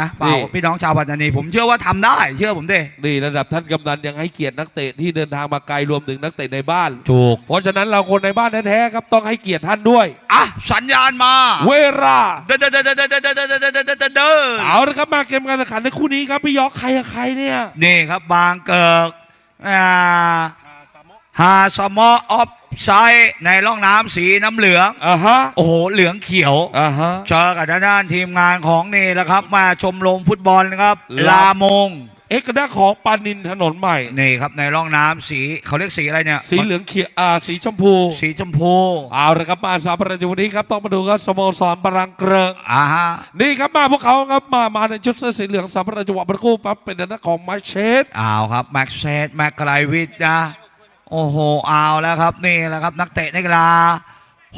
นะเปล่านี่ พี่น้องชาวปัตตานีผมเชื่อว่าทำได้ เชื่อผมดินี่ระดับท่านกำนันยังให้เกียรตินักเตะที่เดินทางมาไกลรวมถึงนักเตะในบ้าน ถูกเพราะฉะนั้นเราคนในบ้านแท้ๆครับต้องให้เกียรติท่านด้วย อะสัญญาณมาเวลาเดินเดินเดินเดินเดินเดินเดินเดินเดินเดินเดินเดินเอาละครับมาเกมการแข่งขันในคู่นี้ครับพี่ยอกใครกับใครเนี่ย นี่ครับบางเกิกอ่า ฮาสมอออฟไซด์ในร่องน้ำสีน้ำเหลือง อ่าฮะโอ้โห เหลืองเขียว อ่าฮะ เจอกับทางด้านทีมงานของนี่แหละครับ มาชมรมฟุตบอลนะครับ ลาลามง เอกลักษณ์ของปานินถนนใหม่ นี่ครับในร่องน้ำสีเขาเรียกสีอะไรเนี่ยสีเหลืองเขียวอ่าสีชมพู สีชมพูเอาละครับมาสามประจุวันนี้ครับต้องมาดูครับสโมสรบรังเกริง อ่าฮะนี่ครับมาพวกเขาครับมามาในชุดเสื้อสีเหลืองสามประจุวันคู่ปั๊บเป็นนักของมาเชสอ้าวครับแม็กเซตแม็กไกรวิทย์นะ โอ้โหเอาแล้วครับนี่แหละครับ นักเตะนักกีฬา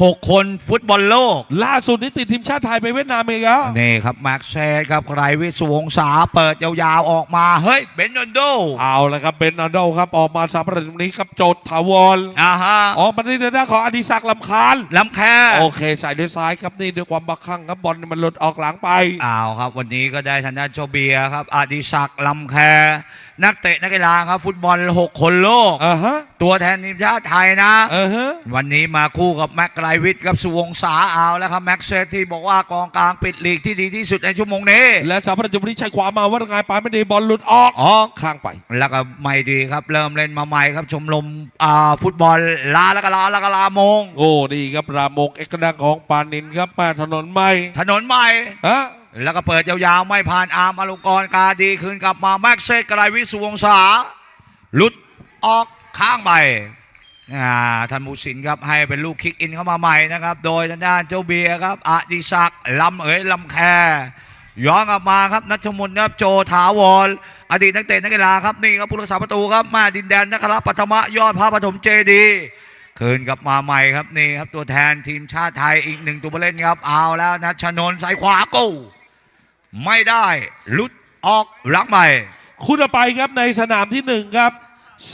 หกคนฟุตบอลโลก ล่าสุดนี่ติดทีมชาติไทยไปเวียดนามเองแล้วนี่ครับแม็กเซตครับไกรวิทย์สวงศาเปิดยาวๆออกมา เฮ้ยเบนโดนโด เอาละครับเบนนาโดครับออกมาสามประจุวันนี้ครับโจทย์ถาวรอ่าฮะออกมาในด้านของอดิศักดิ์ลำคาญลำแค่โอเคใส่ด้วยซ้ายครับนี่ด้วยความบักคั่งครับบอลมันหลุดออกหลังไปอ้าวครับ วันนี้ก็ได้ทางด้านโจเบียร์ครับอดิศักดิ์ลำแค นักเตะนักกีฬาครับฟุตบอล6คนโลก อ่าฮะตัวแทนทีมชาติไทยนะ เออฮะ วันนี้มาคู่กับแม็กไกรวิทย์กับสุวงศาเอาแล้วครับแม็กเซตที่บอกว่ากองกลางปิดลีกที่ดีที่สุดในชั่วโมงนี้และสามประจุวันนี้ใช้ขวามาว่าไงไปไม่ดีบอลหลุดออกออกข้างไป แล้วก็ไม่ดีครับเริ่มเล่นมาใหม่ครับชมรมอ่าฟุตบอลลาแล้วก็ลาแล้วก็ลามง โอ้ดีครับรามกเอกลักษณ์ของปานินครับมาถนนใหม่ถนนใหม่ฮะ แล้วก็เปิดยาวๆ ไม่ผ่านอาร์มอลงกรกาดีคืนกลับมาแม็กเซตไกรวิสุวงศาหลุดออกข้างไปอ่ท่านผู้สินครับให้เป็นลูกคิกอินเข้ามาใหม่นะครับ โดยทางด้านเจ้าเบียร์ครับอดิศักลำเอ๋ยลำแคย้อนกลับมาครับนัชมนครับโจถาวรอดีตนักเตะนักกีฬาครับนี่ครับผู้รักษาประตูครับมาดินแดนนักขรับปัทมะยอดพระปฐมเจดีคืนกลับมาใหม่ครับนี่ครับตัวแทนทีมชาติไทยอีกหนึ่งตัวเล่นครับเอาแล้วนัชนนสายขวากู ไม่ได้หลุดออกหลังใหม่คู่ต่อไปครับในสนามที่หนึ่งครับ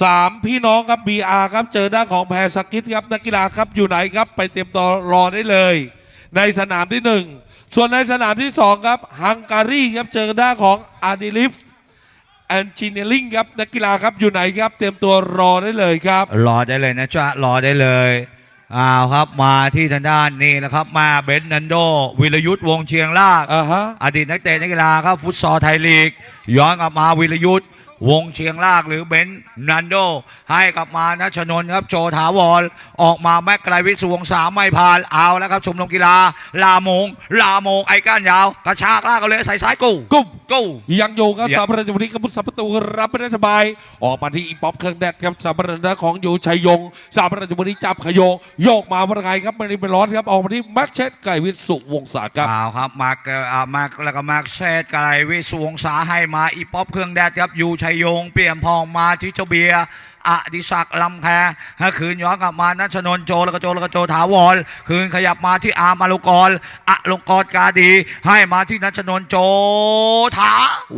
สามพี่น้องครับ BR ครับเจอด้านของแพรสกิทครับนักกีฬาครับอยู่ไหนครับ ไปเตรียมตัวรอได้เลย ในสนามที่หนึ่งส่วนในสนามที่สองครับฮังการีครับเจอด้านของอาร์ดิลิฟแอนจิเนียริงครับนักกีฬาครับอยู่ไหนครับ เตรียมตัวรอได้เลยครับ รอได้เลยนะจ๊ะรอได้เลย อ้าวครับมาที่ทางด้านนี่นะครับ มาเบนนันโด วิรยุทธ์วงศ์เชียงรากอ่าฮะ อดีตนักเตะนักกีฬาครับฟุตซอลไทยลีก ย้อนกลับมาวิรยุทธ์ วงเชียงรากหรือเบนซ์นันโด ให้กลับมานัชนนท์ครับ โจถาวรออกมาแม็กไกรวิทย์สุวงศาไม่ผ่านเอาแล้วครับชมรมกีฬา ลามง ลามงไอ้ก้านยาว กระชากลากกันเลยใส่ซ้ายกูกุ้มกูยังอยู่ครับยังสามประตูวันนี้ครับพุทธประตูรับไม่ได้สบาย ออกมาที่อีป๊อปเครื่องแดดครับสามประตูของอยู่ชัยยงสามประตูวันนี้จับขยโยงโยกมาว่าไงครับไม่ได้เป็นร้อนครับออกมาที่แม็กเชตไก่วิทย์สุวงศาครับเอาครับมาเกอ่ามาแล้วก็มาเซตไกรวิทย์สุวงศาให้มาอีป๊อปเครื่องแดดครับยูชัยยง เปี่ยมพองมาที่เจ้าเบียร์อดิศักดิ์ลำแพให้คืนย้อนกลับมานัชนนท์โจแล้วก็โจแล้วก็โจถาวรคืนขยับมาที่อาร์มอลงกรณ์อลงกรณ์กาดี ให้มาที่นัชนนท์โจถา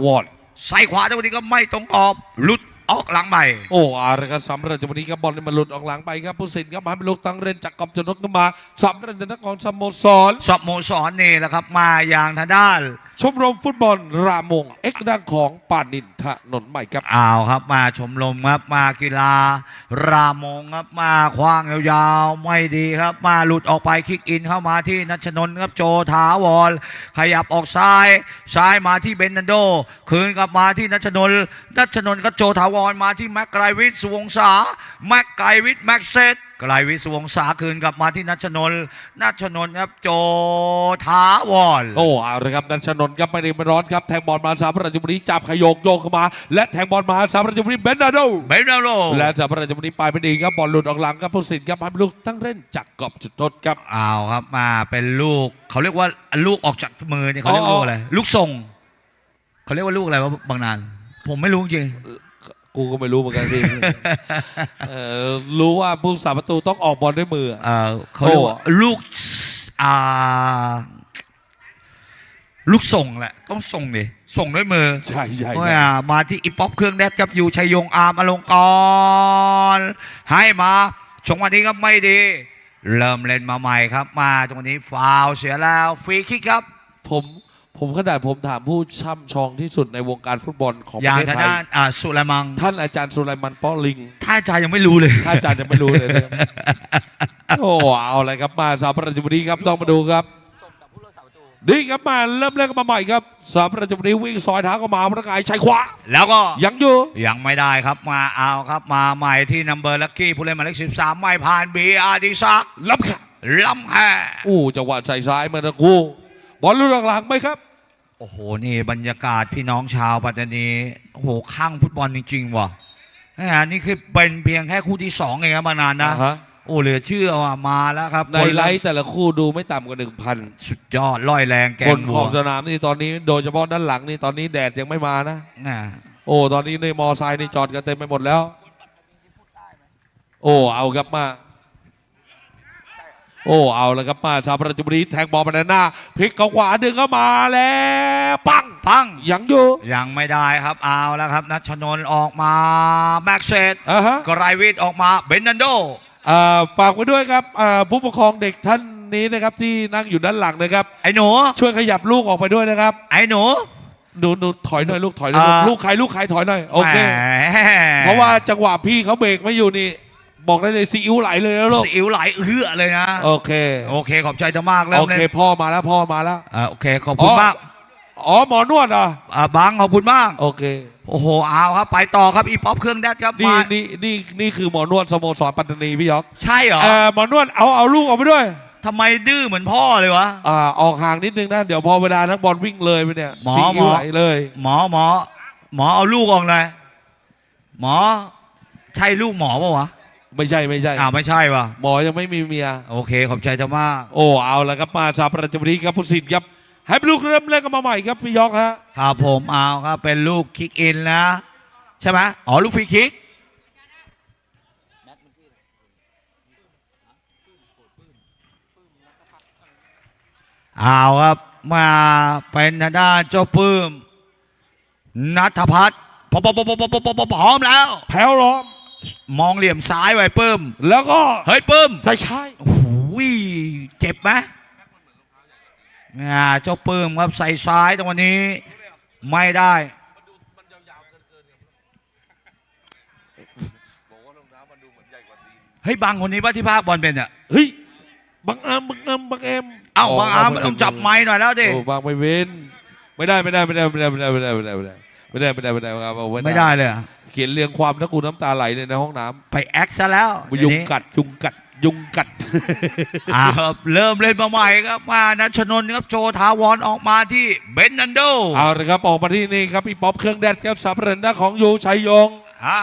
วอดใส่ขวาเจ้าวันนี้ก็ไม่ตรงกรอบหลุดออกหลังใหม่โอ้อะไรครับสำหรับวันนี้ครับบอลนี่มันหลุดออกหลังไปครับผู้สินครับมาเป็นลูกตั้งเรนจากกอบจนนกขึ้นมาสำหรับนักของสโมสรสโมสรนี่แหละครับมาอย่างทางด้าน ชมรมฟุตบอลรามงเอ็กซ์ดังของปานินถนนใหม่ครับ อ้าวครับมาชมรมครับมากีฬา รามงครับมาคว้างยาวๆไม่ดีครับ มาหลุดออกไปคิกอินเข้ามาที่นัชนนท์ครับโจถาวรขยับออกซ้ายซ้ายมาที่เบนนันโด คืนกลับมาที่นัชนนท์นัชนนท์ก็โจถาวรมาที่แม็กไกรวิทย์สวงศาแม็กไกรวิทย์แม็กเซต ไกรวิทย์สวงศาคืนกลับมาที่นัชนนท์นัชนนท์ครับโจถาวรโอ้เอาละครับนันชนนท์ครับไม่ได้ไม่ร้อนครับแทงบอลมาสามประตูวันนี้จับขยโยกโยกเข้ามา และแทงบอลมาสามประตูวันนี้เบนนาโดเบนนาโดและสามประตูวันนี้ไปไม่ดีครับบอลหลุดออกหลังครับผู้สินครับให้ลูกตั้งเล่นจากกรอบจุดโทษครับอ้าวครับมาเป็นลูกเขาเรียกว่าลูกออกจากมือเนี่ยเขาเรียกอ๋อลูกอะไรลูกทรงเขาเรียกว่าลูกอะไรวะบางนาน ผมไม่รู้จริง กูก็ไม่รู้เหมือนกันพี่ เออรู้ว่าผู้สาประตูต้องออกบอลด้วยมือเออเขาเรียกว่าลูกอ่าลูกส่งแหละ ต้องส่งดิส่งด้วยมือใช่ใช่เพราะว่ามาที่อีป๊อปเครื่องแดดกับอยู่ชัยยงอาร์มอลงกรณ์ให้มาชงวันนี้ก็ไม่ดี เริ่มเล่นมาใหม่ครับ มาตรงนี้ฟาวล์เสียแล้วฟรีคิกครับ ผม ผมขนาดผมถามผู้ช่ำชองที่สุดในวงการฟุตบอลของปอย่าระงเทศทางไทยด้านอ่าสุไลมังท่านอาจารย์สุไลมันป้อลิง ท่านอาจารย์ยังไม่รู้เลย ถ้าอาจารย์จะไม่รู้เลยนะครับ โอ้เอาอะไรครับมาสามประจุบุรีครับต้องมาดูครับนี่ครับมาเริ่มเล่นกันมาใหม่ครับสามประจุบุรีวิ่งซอยเท้าก็มาประกายชายขวาแล้วก็ ยังอยู่ยังไม่ได้ครับมาเอาครับมาใหม่ที่นัมเบอร์ลักกี้ผู้เล่นหมายเลขสิบสามไม่ผ่านบีอาร์ดิซักล้ำขาล้ำแค่โอ้จังหวะใส่ซ้ายเมื่อตะกู้บอลลูกหลังๆไหมครับ โอ้โห นี่บรรยากาศพี่น้องชาวปัตตานีโอ้โหข้างฟุตบอลจริงๆว่ะแหมนี่คือเป็นเพียงแค่คู่ที่สองเองครับมานานนะ อ่าฮะ โอ้เหลือเชื่อว่ามาแล้วครับในไลท์แต่ละคู่ดูไม่ต่ำกว่าหนึ่งพันสุดยอดร้อยแรงแกคงนขวัอวบสนามนี่ตอนนี้โดยเฉพาะด้านหลังนี่ตอนนี้แดดยังไม่มานะน่ะโอ้ตอนนี้ในมอไซค์นี่จอดกันเต็มไปหมดแล้ว โอ้เอาครับมา โอ้เอาแล้วครับมาชาวประจุบุรีแทงบอลมาด้านหน้าพลิกเข้าขวาดึงเข้ามาแล้วปังปังยังอยู่ยังไม่ได้ครับเอาแล้วครับนัชนนท์ออกมาแม็กเซตอ่าฮะกรายวิทย์ออกมาเบนนันโดอ่าฝากไว้ด้วยครับอ่าผู้ปกครองเด็กท่านนี้นะครับที่นั่งอยู่ด้านหลังนะครับ ไอ้หนูช่วยขยับลูกออกไปด้วยนะครับ ไอ้หนูหนูหนูถอยหน่อยลูกถอยหน่อยอ่าลูกใครลูกใครถอยหน่อยโอเคแหมเพราะว่าจังหวะพี่เขาเบรกไม่อยู่นี่ บอกได้เลยซีอิ๊วไหลเลยนะลูกสิวไหลเอื้อเลยนะ โอเค โอเคขอบใจเธอมากแล้วโอเคพ่อมาแล้วพ่อมาแล้วอ่าโอเคขอบคุณมาก อ๋อหมอนวดเหรออ่าบังขอบคุณมาก โอเค โอ้โหเอาครับ ไปต่อครับอีป๊อปเครื่องแดดครับนี่มานี่นี่นี่คือหมอนวดสโมสรปัตตานีพี่ยอกใช่เหรอเอ่อหมอนวดเอาเอาลูกออกไปด้วยทำไมดื้อเหมือนพ่อเลยวะ อ่า ออกห่างนิดนึงนะ เดี๋ยวพอเวลานักบอลวิ่งเลยไปเนี่ย หมอซีอิ๊วหมอไหลเลย หมอหมอ หมอเอาลูกออกเลย หมอ ใช่ลูกหมอปะวะ ไม่ใช่ไม่ใช่อ้าวไม่ใช่วะหมอยังไม่มีเมีย โอเคขอบใจเธอมากโอ้เอาแล้วครับมาชาวประจำนี้ครับผู้สิทธิ์ครับให้ลูกเริ่มเล่นกันมาใหม่ครับพี่ยอกฮะครับผมเอาครับเป็นลูกคิกอินนะใช่ไหมอ๋อลูกฟรีคิกเอาครับมาเป็นทางด้านเจ้าปื้มนัทพัฒน์พร้อมพร้อมพร้อมพร้อมพร้อมพร้อมพร้อมแล้ว แผ่วล้อม มองเหลี่ยมซ้ายไว้ปื้มแล้วก็เฮ้ยปื้มใส่ชายโอ้โหเจ็บไหมอ่าเจ้าปื้มครับใส่ซ้ายตรงวันนี้ ไม่ได้เฮ้ยบางคนนี้ว่าที่ภาคบอลเป็นอะเฮ้ยบังอามบังอามบังเอมเอ้าบางอาร์มต้องจับไม้หน่อยแล้วดิโอ้บางไม่เว้นไม่ได้ไม่ได้ไม่ได้ไม่ได้ไม่ได้ไม่ได้ไม่ได้ไม่ได้ไม่ได้ไม่ได้ไม่ได้ครับเอาไม่ได้เลยอะ เขียนเรียงความถ้ากูน้ำตาไหลเลยในห้องน้ไปแอคซะแล้วำยุงกัดยุงกัดยุงกัด อ่าครับเริ่มเล่นมาใหม่ครับมานัชนนท์ครับโจทาวรออกมาที่เบนนันโดเอาละครับออกมาที่นี่ครับพี่ป๊อปเครื่องแดดครับสามเรนด้าของยูชัยยง อ่า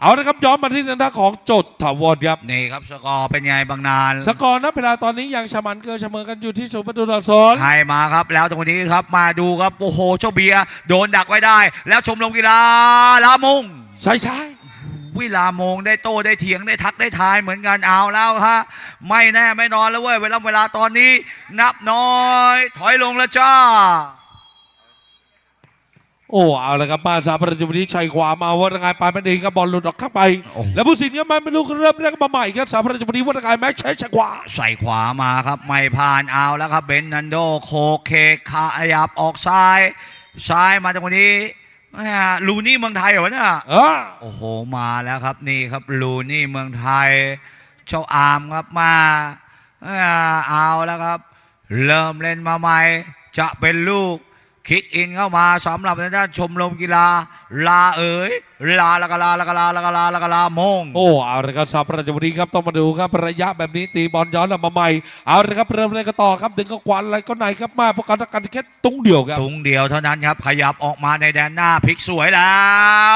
เอาละครับย้อนมาที่ทางด้านของโจทถาวรครับ นี่ครับสกอร์เป็นไงบางนาน สกอร์นับเวลาตอนนี้ยังชะมันเกินเสมอกันอยู่ที่ศูนย์ประตูต่อสองให้มาครับแล้วตรงนี้ครับมาดูครับโอ้โหเจ้าเบียร์โดนดักไว้ได้ แล้วชมรมกีฬาลามง ใช่ใช่วิลามงได้โต้ได้เถียงได้ทักได้ทายเหมือนกันเอาแล้วฮะไม่แน่ไม่นอนแล้วเว้ยเวลาเวลาตอนนี้ นับน้อย ถอยลงแล้วจ้า โอ้เอาละครับมาสามประตูนี้ชัยขวามาวัดงานปลายมันเองครับบอลหลุดออกข้างไป โอ้โหแล้วผู้สินก็มาไม่รู้เริ่มเล่นกันมาใหม่ครับสามประตูนี้วัดงานแม็กใช้ชัยขวา ใส่ขวามาครับไม่ผ่านเอาแล้วครับเบนนันโดโคเคกขยับออกซ้าย ซ้ายมาตรงนี้แหม่ ลูนี่เมืองไทยเหรอวะเนี่ยเออโอ้โหมาแล้วครับนี่ครับลูนี่เมืองไทยเจ้าอามครับมาอ่าเอาแล้วครับ เริ่มเล่นมาใหม่ จะเป็นลูก คิกอินเข้ามาสำหรับทางด้านชมรมกีฬาลาเอ๋ย ลาละกลาละกลาละกลาละกลามงโอ้เอาละครับสามประตูนี้ครับต้องมาดูครับระยะแบบนี้ตีบอลย้อนออกมาใหม่เอาละครับเริ่มเล่นกันต่อครับดึงก็ควันอะไรก็ไหนครับมาประกันกันแค่ตุ้งเดียวครับตุงเดียวเท่านั้นครับขยับออกมาในแดนหน้าพลิกสวยแล้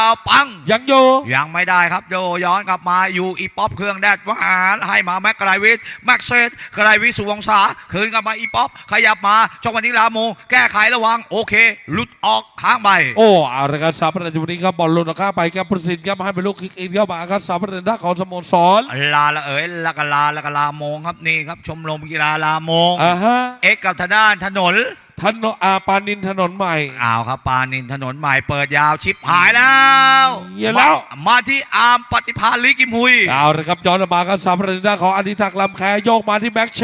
ว ปังยังโยยังไม่ได้ครับโยย้อนกลับมาอยู่อีป๊อปเครื่องแดดวานให้มาแม็กไกรวิทแม็กเซตไกรวิทสุวงศาคืนกลับมาอีป๊อปขยับมาช่องวันนี้ลาโมแก้ไขระวังโอเคลุดออกข้างไปโอ้เอาละครับสามประตูนี้ครับบอลลุดออกข้างไปครับประสิทธิ์ครับให้เป็นลูกคิกอินเข้ามาครับสามประตูด้านของสโมสรลาละเอ๋ยละกะลาละกะลาโมงครับนี่ครับชมรมกีฬาลาโมงอ่าฮะเอ็กกับทางด้านถนน ถนนอาปานินถนนใหม่ อ้าวครับปานินถนนใหม่เปิดยาวชิปหายแล้วเหี้ยแล้ว มามาที่อาร์มปฏิภาณลิกิมหุย เอาละครับย้อนมาครับสำหรับด้านของอดิศักดิ์ลำแคโยกมาที่แบ็กเช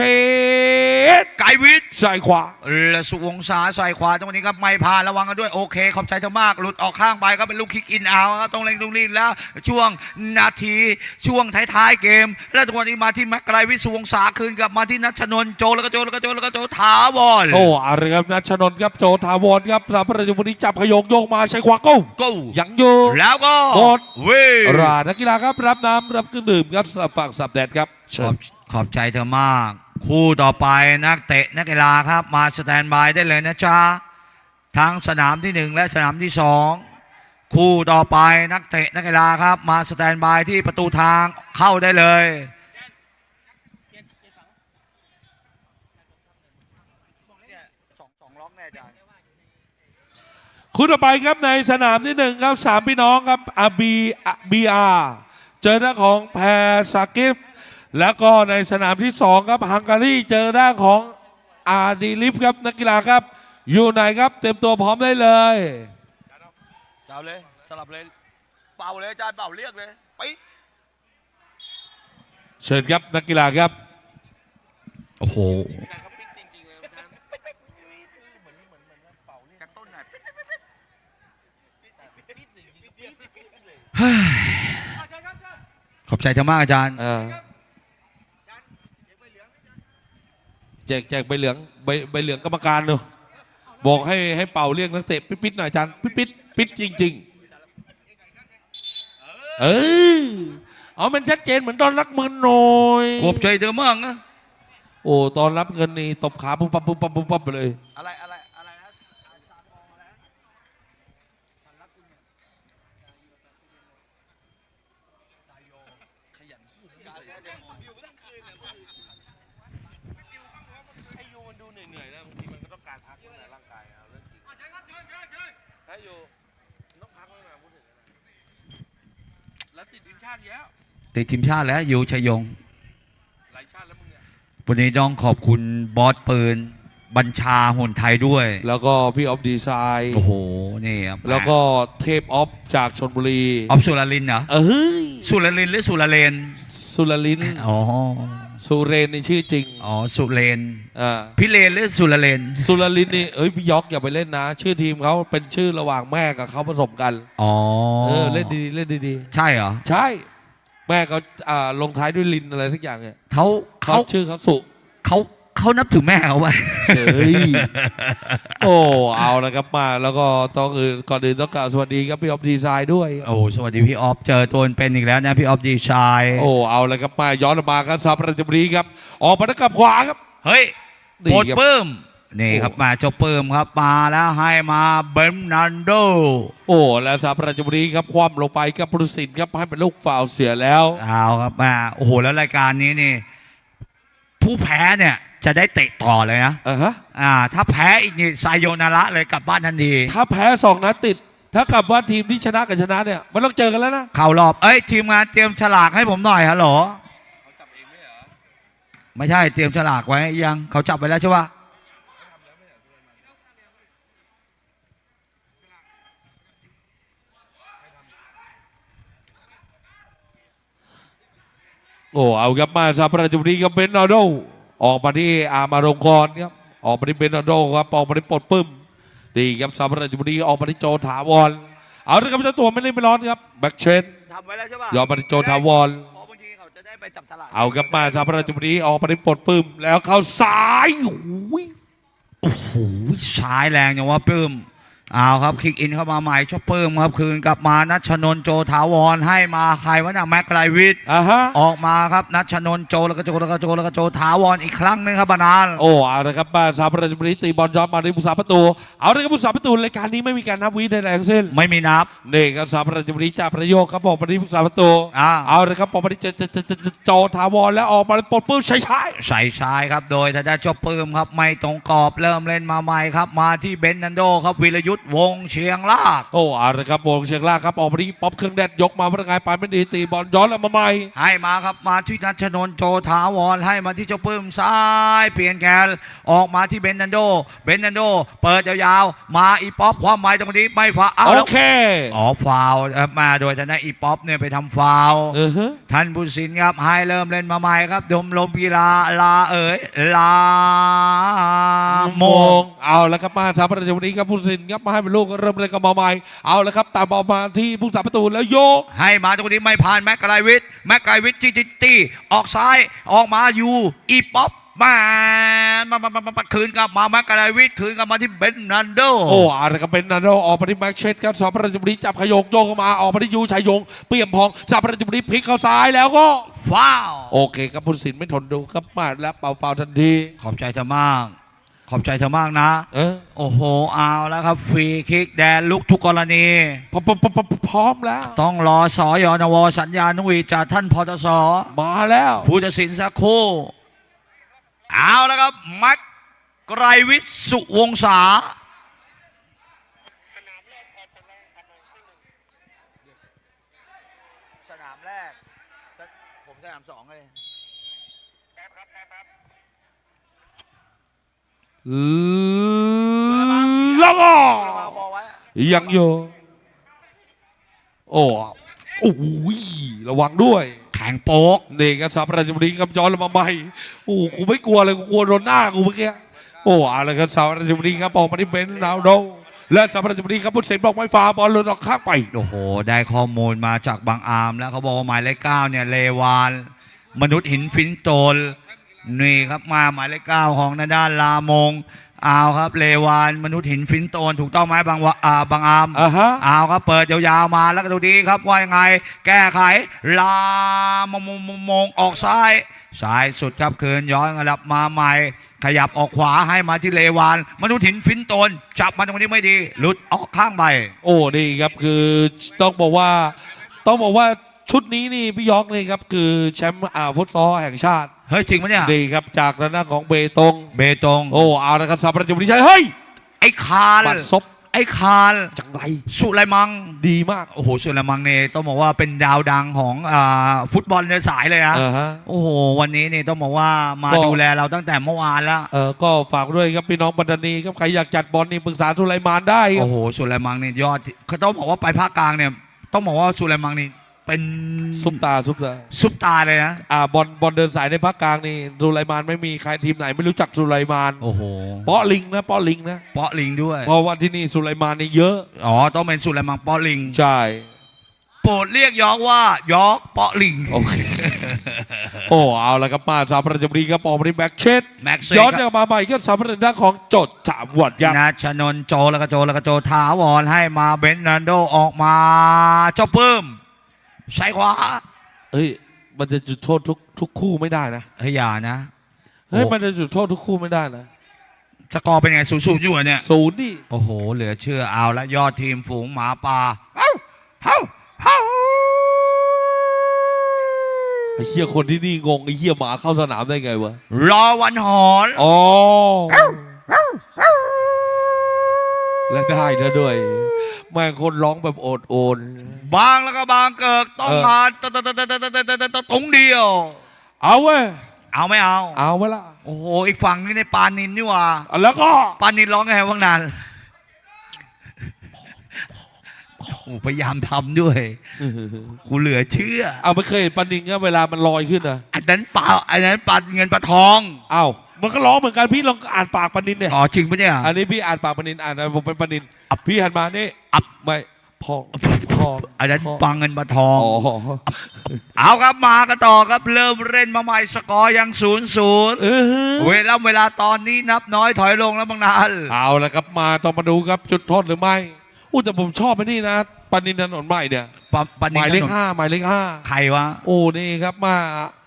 ดไกรวิทย์ใส่ขวา และสุวงศาใส่ขวาตรงนี้ครับไม่ผ่านระวังกันด้วยโอเค ขอบใจเธอมาก หลุดออกข้างไปก็เป็นลูกคิกอินเอาครับตรงเล็งตรงนี้แล้ว ช่วงนาทีช่วงท้ายๆเกม แล้วตรงนี้มาที่แม็กไกรวิทย์สุวงศาคืนกลับมาที่นัชนนท์โจแล้วก็โจแล้วก็โจแล้วก็โจถาวร โอ้เอาละครับนัชนนท์ครับโจทาวรครับสำหรับวันนี้จับขยงโยกมาใส่ขวาโก้ go ยังอยู่ แล้วก็หมดเว้ยรานักกีฬาครับรับน้ำรับเครื่องดื่มครับสำหรับฝั่งสับแดดครับขเชิอญบขอบใจเธอมาก คู่ต่อไปนักเตะนักกีฬาครับ มาสแตนบายได้เลยนะจ๊ะทั้งสนามที่หนึ่งและสนามที่สองคู่ต่อไปนักเตะนักกีฬาครับ มาสแตนบายที่ประตูทางเข้าได้เลยสองสองล็อกแน่ใจ คู่ต่อไปครับในสนามที่หนึ่งครับสามพี่น้องครับอาบีบีอาเจอหน้าของแพรสากิฟแล้วก็ในสนามที่สองครับฮังการีเจอหน้าของอาดีลิฟครับนักกีฬาครับ อยู่ไหนครับ เต็มตัวพร้อมได้เลยเจ้าเลยสลับเลยเป่าเลยอาจารย์เป่าเรียกเลยไปเชิญครับนักกีฬาครับโอ้โห อบใจเธอมากอาจารย์ เออแจกแจกใบเหลืองใบใบเหลืองกรรมการดูบอกให้ให้เป่าเรียกนักเตะปิดปิดๆหน่อยอาจารย์ปิดปิดปิดจริง ๆ เออเอามันชัดเจนเหมือนตอนรักเงินหน่อยขอบใจเธอมากนะโอ้ตอนรับเงินนี่ตบขาปุ๊บปั๊บปุ๊บปั๊บปุ๊บปั๊บไปเลย อะไรอะไรอะไรนะ ติดทีมชาติแล้วอยู่ชัยยงวันนี้ต้องขอบคุณบอสปืน บัญชาหุ่นไทยด้วย แล้วก็พี่ออฟดีไซน์โอ้โห นี่ครับแล้วก็เทพออฟจากชนบุรีออฟสุรลินเหรอเอ้ยสุรลินหรือสุรเลนสุรลินอ๋อ สุเรนในชื่อจริงอ๋อสุเลนอ่าพี่เลนหรือสุรเลนสุรลินนี่เอ้ยพี่ยอกอย่าไปเล่นนะ ชื่อทีมเขาเป็นชื่อระหว่างแม่กับเขาผสมกันอ๋อเออเล่นดีๆเล่นดีใช่เหรอๆใช่ แม่เขาอ่าลงท้ายด้วยลินอะไรสักอย่างเนี่ยเขาเขาเขาชื่อเขาสุ เขา เขานับถือแม่เขาไว้เฮ้ยโอ้เอาละครับมา แล้วก็ต้องอื่นก่อนอื่นต้องกล่าวสวัสดีครับพี่ออฟดีไซน์ด้วย โอ้สวัสดีพี่ออฟเจอตัวเป็นอีกแล้วนะพี่ออฟดีชายโอ้เอาละครับมาย้อนมาครับสำหรับประจำบุรีครับ ออกมาแล้วกลับขวาครับ เฮ้ยนี่โปรดครับปลื้มนี่โอ้ครับมาเจ้าปลื้มครับมาแล้วให้มาเบมนันโด โอ้แล้วสำหรับประจำบุรีครับคว่ำลงไปครับพุทธศิลป์ครับให้เป็นลูกฟาวล์เสียแล้วเอาครับมาโอ้โหแล้วรายการนี้นี่ ผู้แพ้เนี่ย จะได้เตะต่อเลยนะอ่าฮะอ่า ถ้าแพ้อีกนี่ไซโยนาระเลยกลับบ้านทันที ถ้าแพ้สองนัดติด ถ้ากับว่าทีมที่ชนะกับชนะเนี่ย มันต้องเจอกันแล้วนะเข้ารอบ เอ้ย ทีมงานเตรียมฉลากให้ผมหน่อยฮัลโหลไม่ใช่เตรียมฉลากไว้ยังเขาจับไว้แล้วใช่ปะโอ้เอาครับมาสำหรับประจำบุรีครับเบนนาโด ออกมาที่อามารงกรครับออกมาที่เบนนาโดครับออกมาที่ปลดปึ้มดีครับสำหรับประจำบุรีออกมาที่โจถาวรเอาละครับเจ้าตัวไม่เล่นไม่ร้อนครับแบ็กเชนทำไว้แล้วใช่ปะยอมมาที่โจทาวรเพราะบางทีเขาจะได้ไปจับฉลากเอาครับมาสำหรับประจำบุรีออกมาที่ปลดปึ้มแล้วเข้าซ้ายโอ้ยโอ้โหชายแรงอย่างว่าปลื้ม เอาครับคิกอินเข้ามาใหม่ชอบปลื้มครับคืนกลับมานัชนนท์โจถาวรให้มาใครวะน่ะแม็กไกรวิทย์อ่าฮะออกมาครับนัชนนท์โจแล้วก็โจแล้วก็โจแล้วก็โจถาวรอีกครั้งหนึงครับบานานโอ้เอาละครับมาสำหรับประจำบุรีตีบอลย้อนมาที่ผู้สาประตู เอาละครับผู้สาประตูรายการนี้ไม่มีการนับวิใดๆทั้งสิ้นไม่มีนับนี่ครับสำหรับประจำบุรีจากประโยคครับบอกมาที่ผู้สาประตูอ่าเอาเลยครับออกมาที่เจเจเจเจเจโจถาวรแล้วออกมาปลดปื้มใช้ใช้ใส่ชายครับโดยทางด้านชอบปลื้มครับไม่ตรงกรอบเริ่มเล่นมาใหม่ครับมาที่เบนนันโดครับวิรยุทธธวงศ์เชียงราก โอ้เอาละครับวงเชียงรากครับออกมาที่ป๊อปเครื่องแดดยกมาพัฒนายไปไม่ดีตีบอลย้อนแล้วมาใหม่ ให้มาครับมาที่นัชนนท์โจถาวรให้มาที่เจ้าปื้มซ้าย เปลี่ยนแกนออกมาที่เบนนันโด เบนนันโด เปิดยาวๆมาอีป๊อปความหมายตรงนี้ไม่ฟาวเอาโอแล้วเคอ๋อฟาวล์ครับมาโดยทางด้านอีป๊อปเนี่ยไปทำฟาวล์เออฮะท่านผู้สินครับให้เริ่มเล่นมาใหม่ครับดมลมกีฬาลาเอ๋ยลาโมงเอาแล้วครับมาชาประจำวันนี้ครับผู้สินครับมาให้เป็นลูกเริ่มเล่นกับมาใหม่เอาแล้วครับตามบอลมาที่ผู้สาประตูแล้วโยก ให้มาตรงนี้ไม่ผ่านแม็กไกรวิทแม็กไกรวิทจี้จี้จี้ออกซ้ายออกมาอยู่อีป๊อปมามามามามามาคืนกลับมาแม็กไกรวิทคืนกลับมาที่เบนนันโด โอ้อะไรก็เป็นนาโดออกมาที่แบ็กเชดครับสอบประจุบรีจับขยกโยกเข้ามาออกมาที่ยูชายยงเปี่ยมพองสอบประจุบรีพลิกเข้าซ้ายแล้วก็ฟาวล์โอเคครับผู้ตัดสินไม่ทนดูครับมาแล้วเป่าฟาวล์ทันทีขอบใจเธอมาก ขอบใจเธอมากนะ เออโอ้โห เอาแล้วครับ ฟรีคิกแดนลุกทุกกรณี พร้อมพร้อมพร้อมพร้อมแล้ว ต้องรอสอยอนวสัญญาณุยจากท่านพทศมาแล้วผู้ตัดสินสักครู่ เอาแล้วครับแม็กไกรวิทย์สุวงศาสนามแรก ผมสนามสองเลย แล้วก็บอกไว้ยังโยโอ้โอ้ยระวังด้วยแข่งโป๊กนี่ครับสามประจุบรีครับย้อนลงมาใหม่โอ้กูไม่กลัวเลยกูกลัวโดนหน้ากูเมื่อกี้โอ้อะไรครับสามประจุบรีครับออกมาที่เบนซ์นาวโดและสามประจุบรีครับผู้เสนบอกไม่ฟ้าบอลหลุดออกข้างไปโอ้โห ได้ข้อมูลมาจากบางอาร์มแล้วเขาบอกว่าหมายเลขเก้าเนี่ยเลวาน มนุษย์หินฟินโตล นี่ครับมาหมายเลขเก้าของนาด้านลามงเอาครับ เลวานมนุษย์หินฟินโตนถูกต้องไหมบางวะอ่าบางอาร์มอ่าฮะเอาครับเปิดยาวๆมาแล้วก็ดูดีครับว่ายังไง แก้ไข ลามงมงมงมงออกซ้ายซ้ายสุดครับคืนย้อนกลับมาใหม่ ขยับออกขวาให้มาที่เลวาน มนุษย์หินฟินโตนจับมาตรงนี้ไม่ดีหลุดออกข้างไป โอ้นี่ครับคือต้องบอกว่าต้องบอกว่า ชุดนี้นี่พี่ยอกนี่ครับคือแชมป์อ่าฟุตซอลแห่งชาติเฮ้ยจริงปะเนี่ยดีครับจากระนาของเบตง เบตง โอ้เอาละครับสามประจุบรีใช่เฮ้ยไอ้คาร์ลบัตรซบไอ้คาร์ลจังไรสุไลมังดีมาก โอ้โหสุไลมังเนี่ยต้องบอกว่าเป็นดาวดังของอ่าฟุตบอลในสายเลยนะเออฮะโอ้โหวันนี้นี่ต้องบอกว่ามาก็ดูแลเราตั้งแต่เมื่อวานแล้วเออก็ฝากด้วยครับพี่น้องปัตตานีครับใครอยากจัดบอลนี่ปรึกษาสุไลมานได้ครับโอ้โหสุไลมังเนี่ยยอดเขาต้องบอกว่าไปภาคกลางเนี่ยต้องบอกว่าสุไลมังนี่ เป็นซุปตาซุปตาซุปตาเลยนะอ่าบอลบอลเดินสายในภาคกลางนี่สุไลมานไม่มีใครทีมไหนไม่รู้จักสุไลมานโอ้โหเปาะลิงนะเปาะลิงนะเปาะลิงด้วยเพราะว่าที่นี่สุไลมานนี่เยอะอ๋อต้องเป็นสุไลมังเปาะลิงใช่โปรดเรียกยอกว่ายอกเปาะลิงโอเคโอ้เอาละครับมาสามประจำรีครับออกมาที่แบ็กเชดแม็กซ์ย้อนกลับมาใหม่ก็สามประเด็นด้านของโจทย์สามวัดยักษ์นัชนนท์โจแล้วก็โจแล้วก็โจถาวรให้มาเบนนันโดออกมาเจ้าปื้ม ซ้ายขวาเฮ้ย มันจะจุดโทษทุกทุกคู่ไม่ได้นะเฮ้ยอย่านะ เฮ้ยโอ้ มันจะจุดโทษทุกคู่ไม่ได้นะสกอร์เป็นไงสูสูอยู่อะเนี่ย ศูนย์ดิโอ้โห เหลือเชื่อเอาละยอดทีมฝูงหมาป่าเฮ้าเฮ้าเฮ้าไอ้เหี้ยคนที่นี่งงไอ้เหี้ยหมาเข้าสนามได้ไงวะรอวันหอนอ๋อและได้แล้วด้วยแม่งคนร้องแบบโอดโอน บางแล้วก็บางเกิดต้องมาตรงเดียว เอาเว้ยเอาไม่เอา เอาเวละโอ้โหอีกฝั่งนี่ในปานินนี่ว่าแล้วก็ปานินร้องไงว่างนานโอ้พยายามทำด้วยกูเหลือเชื่อ เอาไม่เคยปานินก็เวลามันลอยขึ้นอะอันนั้นปลาอันนั้นปลาเงินปลาทองเอ้ามันก็ร้องเหมือนกันพี่ลองอ่านปากปานินเนี่ยอ๋อจริงปะเนี่ยอันนี้พี่อ่านปากปานินอ่านผมเป็นปานินพี่หันมานี่อับไม่ พองพองอันนั้นพองปลาเงินปลาทอง อ๋อเอาครับมากันต่อครับเริ่มเล่นมาใหม่สกอร์ยังศูนย์ศูนย์เออเวลาเวลาตอนนี้นับน้อยถอยลงแล้วบางนานเอาละครับมาต้องมาดูครับจุดโทษหรือไม่อู้แต่ผมชอบไอ้นี่นะปันนินถนนใหม่เนี่ยปะปะหนินมายเลขถนนห้าหมายเลขห้าใครวะโอ้นี่ครับมา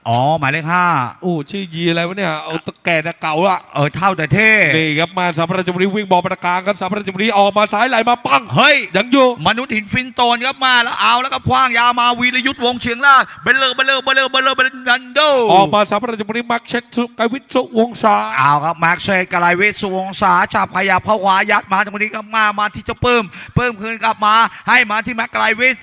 อ๋อหมายเลขห้าโอ้ชื่อยีอะไรวะเนี่ยเอาตะแก่ตะเก่าอะเออเท่าแต่เท่นี่ครับมาสามราชบุรีวิ่งบอลประกลางครับสามราชบุรีออกมาซ้ายไหลมาปังเฮ้ยยังอยู่มนุษย์หินฟินโตนครับมาแล้วเอาแล้วก็คว้างยาวมาวีรยุทธ์วงเชียงรากเบลเลอร์เบลเลอร์เบลเลอร์เบลเลอร์เบลนันโดออกมาสามราชบุรีมักเช็ดสุกวิทย์สุวงศาเอาครับมาร์คเชดกลายเวทสวงศาจับขยับเข้าขวายัดมาตรงนี้ก็มามาที่เจ้าเพิ่มเพิ่มคืนกลับมา ให้มาที่แม็กไกลเวท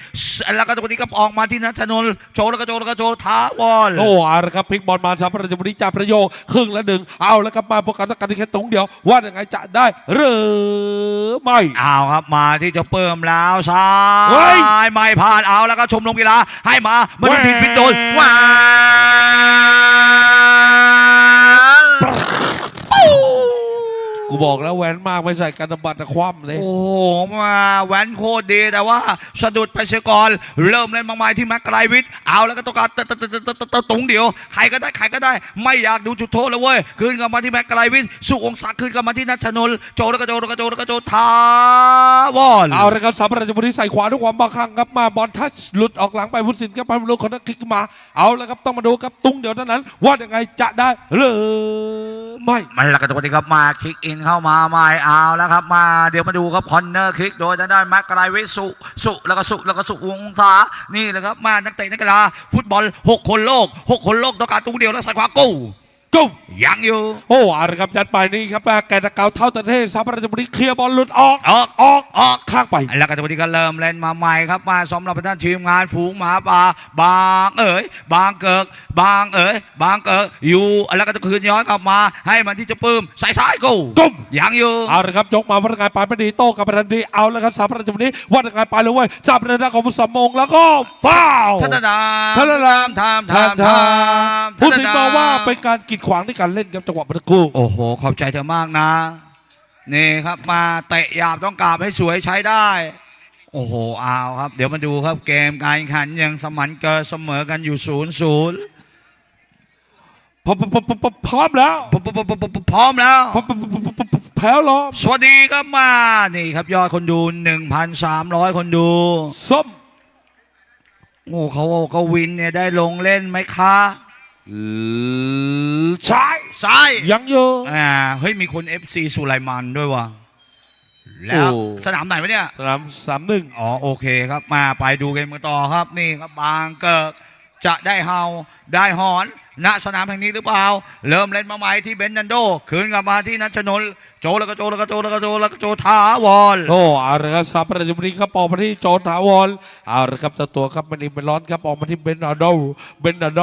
แล้วก็ตรงนี้ก็ออกมาที่นัทนนท์โจแล้วก็โจแล้วก็โจท้าวอลโอ้เอาละครับพลิกบอลมาสามราชบุรีจับประโยคครึ่งละหนึ่งเอาแล้วครับมาโปรแกรมต้องการที่แค่ตรงเดียว ว่ายังไงจะได้หรือไม่เอาครับมาที่เจ้าเพิ่มแล้วซ้าเฮ้ยยไม่ผ่านเอาแล้วก็ชมรมกีฬาให้มามนุษย์หินฟินโตนว้า กูบอกแล้วแหวนมากไม่ใส่กันบัตรคว่ำเลย โอ้โหมาแหวนโคตรดีแต่ว่าสะดุดไปเสียก่อนเริ่มเล่นมากมายที่แม็กไกรวิทย์เอาแล้วก็ต้องการตตตตตตตรงเดียวใครก็ได้ใครก็ได้ ไม่อยากดูจุดโทษแล้วเว้ยคืนกลับมาที่แม็กไกรวิทย์สุองศาคืนกลับมาที่นัชนนโจแล้วก็โจแล้วก็โจแล้วก็โจทาวอนเอาละครับสามราชบุรีใส่ขวาด้วยความบังคับครับมาบอลทัชหลุดออกหลังไปพุทธศิลป์ครับพันลูกคนนั้นคลิกมา เอาละครับต้องมาดูครับตุ้งเดียวเท่านั้น ว่ายังไงจะได้หรือไม่มันละกันตัวนี้ครับมาคิกอินเข้ามาไม่เอาแล้วครับมาเดี๋ยวมาดูครับคอนเนอร์คลิกโดยทางด้านแม็กไกรวิสุสุแล้วก็สุแล้วก็สุวงศานี่แหละครับมานักเตะนักกีฬาฟุตบอลหกคนโลกหกคนโลกต้องการตูเดียวแล้วใส่ขวากู้ กูยังอยู่ โอ้เอาละครับยัดไปนี่ครับแกตะเกาเท่าตะเทศสามราชบุรีเคลียร์บอลหลุดออกออกออกออกข้างไปแล้วก็ตัวนี้ก็เริ่มเล่นมาใหม่ครับมาสำหรับท่านทีมงานฝูงหมาป่าบางเอ๋ยบางเกิกบางเอ๋ยบางเกิกอยู่แล้วก็จะคืนย้อนกลับมาให้มันที่จะปื้มใส่ซ้ายกู้ตุ้มยังอยู่เอาละครับยกมาวัฒนการปลายไม่ดีโต้กับประธานดีเอาแล้วครับสามราชบุรีวัฒนการปลายเลยเว้ยจับประธานของมุสมงแล้วก็ฟาวท่านดาท่านดาทามทาทามมทาทามมผู้สินบอกว่าเป็นการกีดขวางในการเล่นครับจังหวะประตูโอ้โห ขอบใจเธอมากนะ นี่ครับมาเตะหยาบต้องกราบให้สวยใช้ได้ โอ้โหเอาครับ เดี๋ยวมาดูครับเกมการแข่งขันยังสมันเกินเสมอกันอยู่ศูนย์ศูนย์พร้อมพร้อมพร้อมพร้อมแล้วพร้อมแล้วพร้อมพร้อมพร้อมพร้อมพร้อมแพ้ล้อมสวัสดีครับมานี่ครับยอดคนดู 1,300 คนดูส้มโอ้เขาก็วินเนี่ยได้ลงเล่นไหมคะ ใช่ซ้ายยังอยู่อ่าเฮ้ย มีคน FC สุไลมันด้วยว่ะแล้วโอ้สนามไหนวะเนี่ย สนามสามหนึ่งอ๋อ โอเคครับมาไปดูเกมกันต่อครับ นี่ครับบางเกิดจะได้เฮาได้หอน ณสนามแห่งนี้หรือเปล่า เริ่มเล่นมาใหม่ที่เบนนันโด คืนกลับมาที่นัชนนโจแล้วก็โจแล้วก็โจแล้วก็โจแล้วก็โจท้าวอลโอ้อาร์ครับซาประจุบันครับออกมาที่โจทาวรเอาละครับเจ้าตัวครับมันอีเป็นร้อนครับออกมาที่เบนนันโดเบนนันโด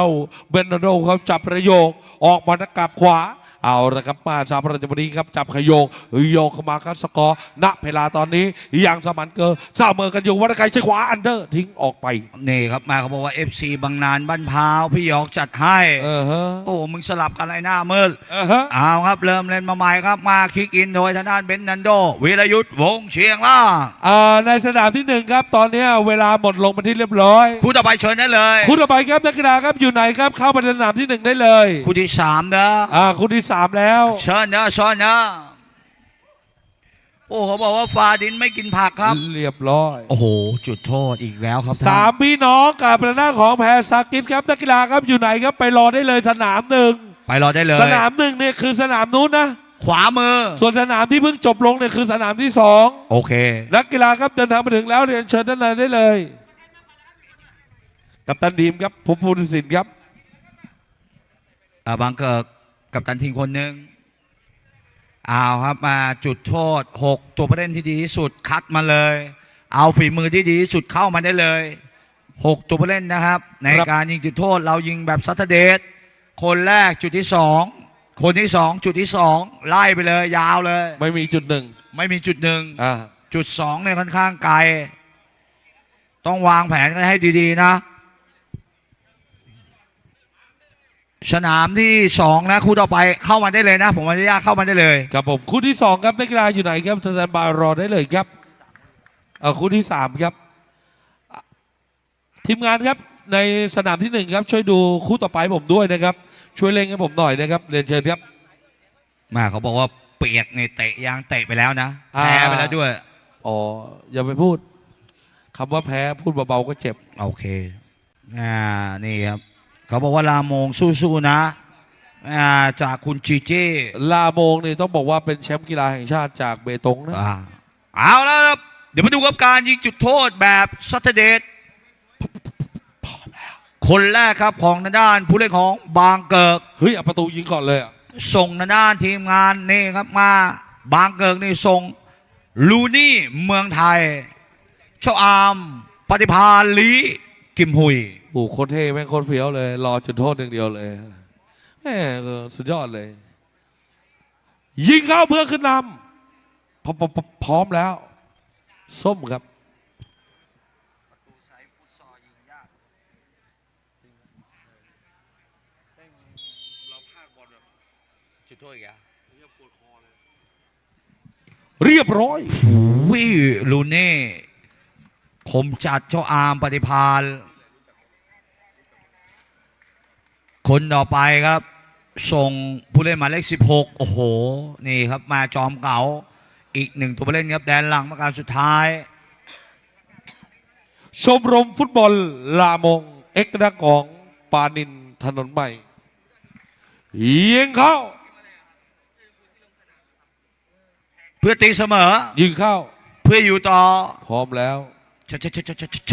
เบนนันโดครับจับประโยคออกมานักกับขวา เอาละครับมาสามประเด็นนี้ครับจับขยโยกโยกเข้ามาครับสกอร์ณเวลาตอนนี้ยังสมันเกอร์เสมอกันอยู่วัดไกลใช้ขวาอันเดอร์ทิ้งออกไปนี่ครับมาเขาบอกว่า FC บางนานบ้านพร้าวพี่หยอกจัดให้เออฮะโอ้มึงสลับกันไอ้หน้ามืดเออฮะเอาครับเริ่มเล่นมาใหม่ครับมาคิกอินโดยทางด้านเบนนันโดวีรยุทธ์วงเชียงล่างอ่าในสนามที่หนึ่งครับตอนนี้เวลาหมดลงมาที่เรียบร้อยคู่ต่อไปเชิญได้เลยคู่ต่อไปครับนักกีฬาครับอยู่ไหนครับเข้าไปในสนามที่หนึ่งได้เลยคู่ที่สามเด้ออ่าคู่ที่สามแล้วเชิญเนอะเชิญเนอะโอ้เขาบอกว่าฟาดินไม่กินผักครับ เรียบร้อยโอ้โห จุดโทษอีกแล้วครับสามพี่น้องกับประด้านของแพรสากิตครับนักกีฬาครับอยู่ไหนครับไปรอได้เลยสนามหนึ่งไปรอได้เลย สนามหนึ่งเนี่ยคือสนามนู้นนะขวามือ ส่วนสนามที่เพิ่งจบลงเนี่ยคือสนามที่สองโอเค นักกีฬาครับเดินทางมาถึงแล้วเรียนเชิญด้านในได้เลย กับตันดีมครับผมภูริสินครับอ่าบางเกิด กับตันทีมคนหนึ่งเอาครับมาจุดโทษ 6 ตัวผู้เล่นที่ดีที่สุดคัดมาเลย เอาฝีมือที่ดีที่สุดเข้ามาได้เลย 6 ตัวผู้เล่นนะครับ ในครับการยิงจุดโทษ เรายิงแบบซัตเทอร์เดทคนแรกจุดที่ 2 คนที่ 2 จุดที่ 2 ไล่ไปเลยยาวเลย ไม่มีจุดหนึ่งไม่มีจุดหนึ่งอ่าจุดสองเนี่ยค่อนข้างไกล ต้องวางแผนกันให้ดีๆนะ สนามที่สองนะคู่ต่อไปเข้ามาได้เลยนะ ผมอนุญาตเข้ามาได้เลย ครับผมคู่ที่สองครับนักกีฬาอยู่ไหนครับสแตนบายรอได้เลยครับเออคู่ที่สามครับอะทีมงานครับในสนามที่หนึ่งครับช่วยดูคู่ต่อไปให้ผมด้วยนะครับ ช่วยเล่นให้ผมหน่อยนะครับเรียนเชิญครับมาเขาบอกว่าเปียกเนี่ยเตะยางเตะไปแล้วนะอ่าแพ้ไปแล้วด้วยอ๋ออย่าไปพูดคำว่าแพ้พูดเบาๆก็เจ็บ โอเคอ่านี่ครับ เขาบอกว่าลาโมงสู้ๆนะอ่าจากคุณจีเจลาโมงนี่ต้องบอกว่าเป็นแชมป์กีฬาแห่งชาติจากเบตงนะอ่าเอาแล้วครับเดี๋ยวมาดูกับการยิงจุดโทษแบบซัตเดตคนแรกครับของทางด้านผู้เล่นของบางเกิกเฮ้ยเอาประตูยิงก่อนเลยอะส่งทางด้านทีมงานนี่ครับมาบางเกิกนี่ส่งลูนี่เมืองไทยเจ้าอามปฏิภาณลีกิมหุย โอ้โหโคตรเท่แม่งโคตรเฟี้ยวเลย รอจุดโทษอย่างเดียวเลยแม่สุดยอดเลย ยิงเข้าเพื่อขึ้นนำพร้อพร้อมแล้ว ส้มครับจุดโทษอีกเรียบร้อยวิลูเน่คมจัดเจ้าอามปฏิพาน คนต่อไปครับ ส่งผู้เล่นหมายเลข 16 โอ้โห นี่ครับมาจอมเก่า อีกหนึ่งตัวผู้เล่นครับแดนหลังมาการสุดท้าย ชมรมฟุตบอลลามง เอกนากองปานินถนนใหม่ยิงเข้า เพื่อตีเสมอ ยิงเข้า เพื่ออยู่ต่อ พร้อมแล้ว ช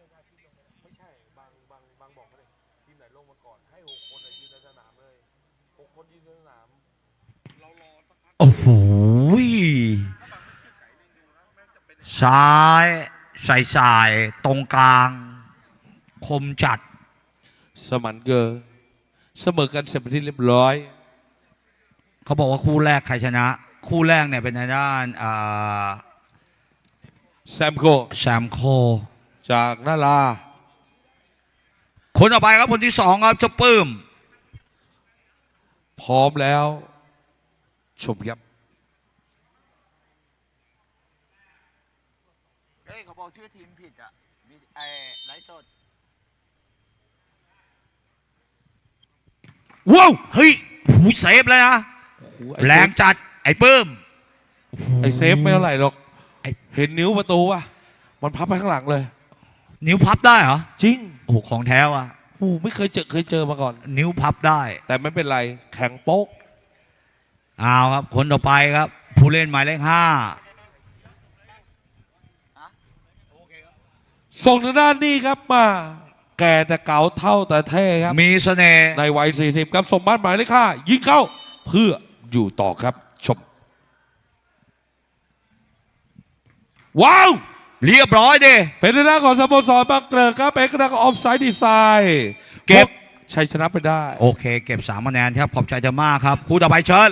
ชชชชชชมชมหกคนยืนในสนามโอ้โหซ้ายใส่สาย ตรงกลาง คมจัด สมันเกอร์เสมอกันเสร็จเป็นที่เรียบร้อย เขาบอกว่าคู่แรกใครชนะ คู่แรกเนี่ยเป็นทางด้านอ่าแซมโก แซมโค จากนาราคนต่อไปครับคนที่สองครับเจ้าปื้ม พร้อมแล้ว ชมครับเฮ้ยเขาบอกชื่อทีมผิดอะมีไอ้ไลฟ์สดว้าวเฮ้ยหูเซฟเลยนะแรงจัดไอ้ปื้มไอเซฟไม่เท่าไหร่หรอกไอ้เห็นนิ้วประตูป่ะ มันพับไปข้างหลังเลย นิ้วพับได้เหรอจริงโอ้โหของแท้ว่ะโอ้ไม่เคยเจอเคยเจอมาก่อน นิ้วพับได้แต่ไม่เป็นไรแข็งโป๊ก เอาครับ คนต่อไปครับ ผู้เล่นหมายเลขห้าส่งทางด้านนี้ครับมา แก่แต่เก่าเท่าแต่เท่ครับ มีเสน่ห์ในวัย 40 ครับส่งบ้านหมายเลขห้ายิงเข้าเพื่ออยู่ต่อครับ ชม ว้าว เรียบร้อยดิ เป็นหน้านของสโมสรบางเกลือครับเป็นคณะของออฟไซด์ดีไซน์เก็บ ชัยชนะไปได้ โอเค เก็บสามคะแนนครับ ขอบใจเธอมากครับ คู่ต่อไปเชิญ